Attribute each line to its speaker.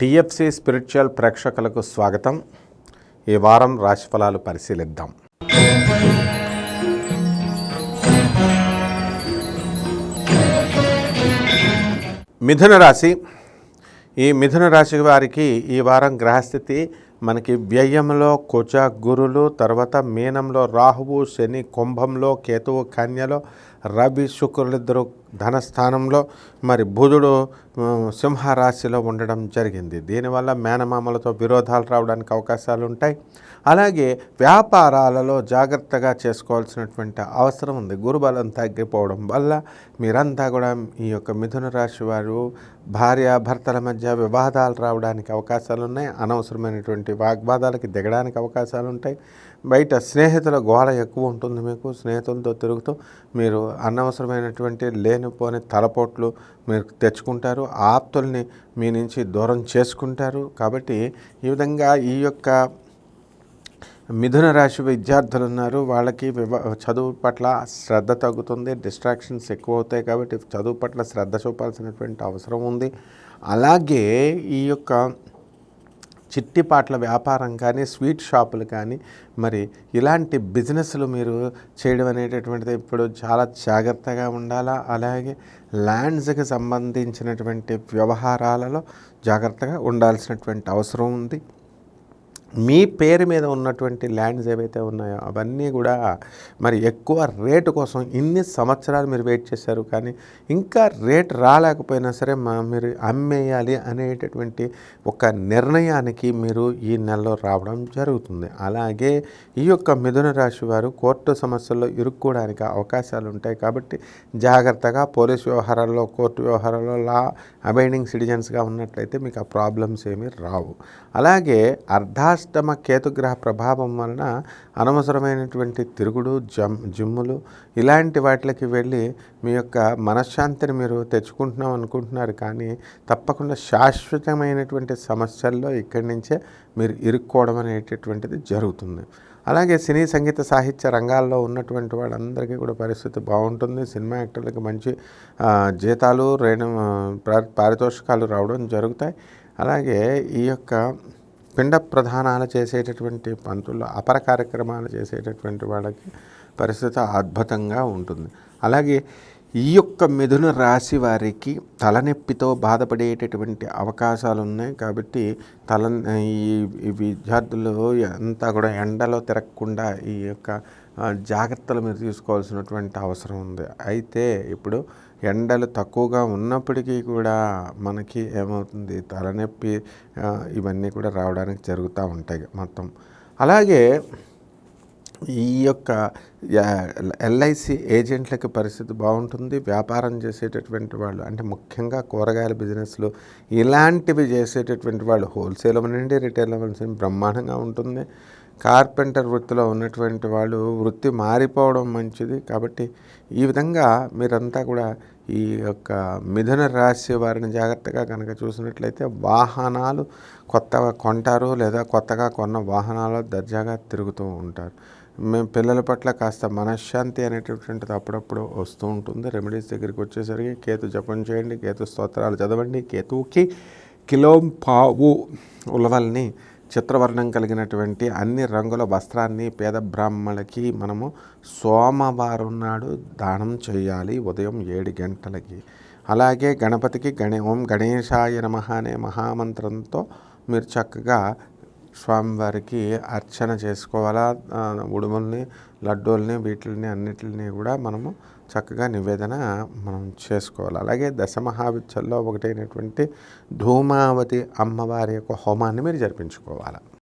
Speaker 1: TFC spiritual ప్రేక్షకులకు స్వాగతం. ఈ వారం రాశిఫలాలు పరిశీలిద్దాం. మిథున రాశి. ఈ మిథున రాశి వారికి ఈ వారం గ్రహస్థితి మనకి వ్యయంలో కుచ గురులు తర్వాత మీనంలో రాహువు శని కుంభంలో కేతువు కన్యలో రవి శుక్రులిద్దరు ధనస్థానంలో మరి బుధుడు సింహరాశిలో ఉండడం జరిగింది. దీనివల్ల మేనమామలతో విరోధాలు రావడానికి అవకాశాలు ఉంటాయి అలాగే వ్యాపారాలలో జాగ్రత్తగా చేసుకోవాల్సినటువంటి అవసరం ఉంది. గురుబలం తగ్గిపోవడం వల్ల మీరంతా కూడా ఈ యొక్క మిథున రాశి వారు భార్య భర్తల మధ్య వివాదాలు రావడానికి అవకాశాలు ఉన్నాయి అనవసరమైనటువంటి వాగ్వాదాలకి దిగడానికి అవకాశాలు ఉంటాయి బయట స్నేహితుల గోళ ఎక్కువ ఉంటుంది మీకు స్నేహితులతో తిరుగుతూ మీరు అనవసరమైనటువంటి లేనిపోని తలపోట్లు మీరు తెచ్చుకుంటారు ఆప్తుల్ని మీ నుంచి దూరం చేసుకుంటారు. కాబట్టి ఈ విధంగా ఈ యొక్క మిథున రాశి విద్యార్థులు ఉన్నారు వాళ్ళకి చదువు పట్ల శ్రద్ధ తగ్గుతుంది డిస్ట్రాక్షన్స్ ఎక్కువ అవుతాయి కాబట్టి చదువు పట్ల శ్రద్ధ చూపాల్సినటువంటి అవసరం ఉంది. అలాగే ఈ యొక్క చిట్టిపాట్ల వ్యాపారం కానీ స్వీట్ షాపులు కానీ మరి ఇలాంటి బిజినెస్లు మీరు చేయడం అనేటటువంటిది ఇప్పుడు చాలా జాగ్రత్తగా ఉండాలా? అలాగే ల్యాండ్స్కి సంబంధించినటువంటి వ్యవహారాలలో జాగ్రత్తగా ఉండాల్సినటువంటి అవసరం ఉంది. మీ పేరు మీద ఉన్నటువంటి ల్యాండ్స్ ఏవైతే ఉన్నాయో అవన్నీ కూడా మరి ఎక్కువ రేటు కోసం ఇన్ని సంవత్సరాలు మీరు వెయిట్ చేశారు కానీ ఇంకా రేట్ రాలేకపోయినా సరే మా మీరు అమ్మేయాలి అనేటటువంటి ఒక నిర్ణయానికి మీరు ఈ నెలలో రావడం జరుగుతుంది. అలాగే ఈ యొక్క మిథున రాశి వారు కోర్టు సమస్యల్లో ఇరుక్కోవడానికి అవకాశాలు ఉంటాయి కాబట్టి జాగ్రత్తగా పోలీస్ వ్యవహారాల్లో కోర్టు వ్యవహారాల్లో లా అబైడింగ్ సిటిజన్స్గా ఉన్నట్లయితే మీకు ఆ ప్రాబ్లమ్స్ ఏమీ రావు. అలాగే అర్ధాష్టమ కేతుగ్రహ ప్రభావం వలన అనవసరమైనటువంటి తిరుగుడు జమ్ జిమ్ములు ఇలాంటి వాటికి వెళ్ళి మీ యొక్క మనశ్శాంతిని మీరు తెచ్చుకుంటున్నాం అనుకుంటున్నారు కానీ తప్పకుండా శాశ్వతమైనటువంటి సమస్యల్లో ఇక్కడి నుంచే మీరు ఇరుక్కోవడం అనేటటువంటిది జరుగుతుంది. అలాగే సినీ సంగీత సాహిత్య రంగాల్లో ఉన్నటువంటి వాళ్ళందరికీ కూడా పరిస్థితి బాగుంటుంది. సినిమా యాక్టర్లకు మంచి జీతాలు రేణు పారితోషికాలు రావడం జరుగుతాయి. అలాగే ఈ యొక్క పిండ ప్రధానాలు చేసేటటువంటి పంతులు అపర కార్యక్రమాలు చేసేటటువంటి వాళ్ళకి పరిస్థితి అద్భుతంగా ఉంటుంది. అలాగే ఈ యొక్క మిథున రాశి వారికి తలనొప్పితో బాధపడేటటువంటి అవకాశాలు ఉన్నాయి కాబట్టి తల ఈ విద్యార్థులు అంతా కూడా ఎండలో తిరగకుండా ఈ యొక్క జాగ్రత్తలు మీరు తీసుకోవాల్సినటువంటి అవసరం ఉంది. అయితే ఇప్పుడు ఎండలు తక్కువగా ఉన్నప్పటికీ కూడా మనకి ఏమవుతుంది? తలనొప్పి ఇవన్నీ కూడా రావడానికి జరుగుతూ ఉంటాయి మొత్తం. అలాగే ఈ యొక్క ఎల్ఐసి ఏజెంట్లకి పరిస్థితి బాగుంటుంది. వ్యాపారం చేసేటటువంటి వాళ్ళు అంటే ముఖ్యంగా కూరగాయల బిజినెస్లు ఇలాంటివి చేసేటటువంటి వాళ్ళు హోల్సేల్ నుండి రిటైల్ నుంచి బ్రహ్మాండంగా ఉంటుంది. కార్పెంటర్ వృత్తిలో ఉన్నటువంటి వాళ్ళు వృత్తి మారిపోవడం మంచిది. కాబట్టి ఈ విధంగా మీరంతా కూడా ఈ యొక్క మిథున రాశి వారిని జాగ్రత్తగా కనుక చూసినట్లయితే వాహనాలు కొత్తగా కొంటారు లేదా కొత్తగా కొన్న వాహనాలు దర్జాగా తిరుగుతూ ఉంటారు. మేము పిల్లల పట్ల కాస్త మనశ్శాంతి అనేటటువంటిది అప్పుడప్పుడు వస్తూ ఉంటుంది. రెమెడీస్ దగ్గరికి వచ్చేసరికి కేతు జపం చేయండి కేతు స్తోత్రాలు చదవండి కేతువుకి కిలోం పావు ఉలవల్ని చిత్రవర్ణం కలిగినటువంటి అన్ని రంగుల వస్త్రాన్ని పేద బ్రాహ్మణులకి మనము సోమవారం నాడు దానం చేయాలి ఉదయం ఏడు గంటలకి. అలాగే గణపతికి గణే ఓం గణేశాయ నమః అనే మహామంత్రంతో మీరు చక్కగా స్వామివారికి అర్చన చేసుకోవాలా. ఆ, ఉడుముల్ని లడ్డూల్ని వీటిల్ని అన్నిటిని కూడా మనము చక్కగా నివేదన మనం చేసుకోవాలి. అలాగే దశమహావిద్యల్లో ఒకటైనటువంటి ధూమావతి అమ్మవారి యొక్క హోమాన్ని మీరు జరిపించుకోవాలి.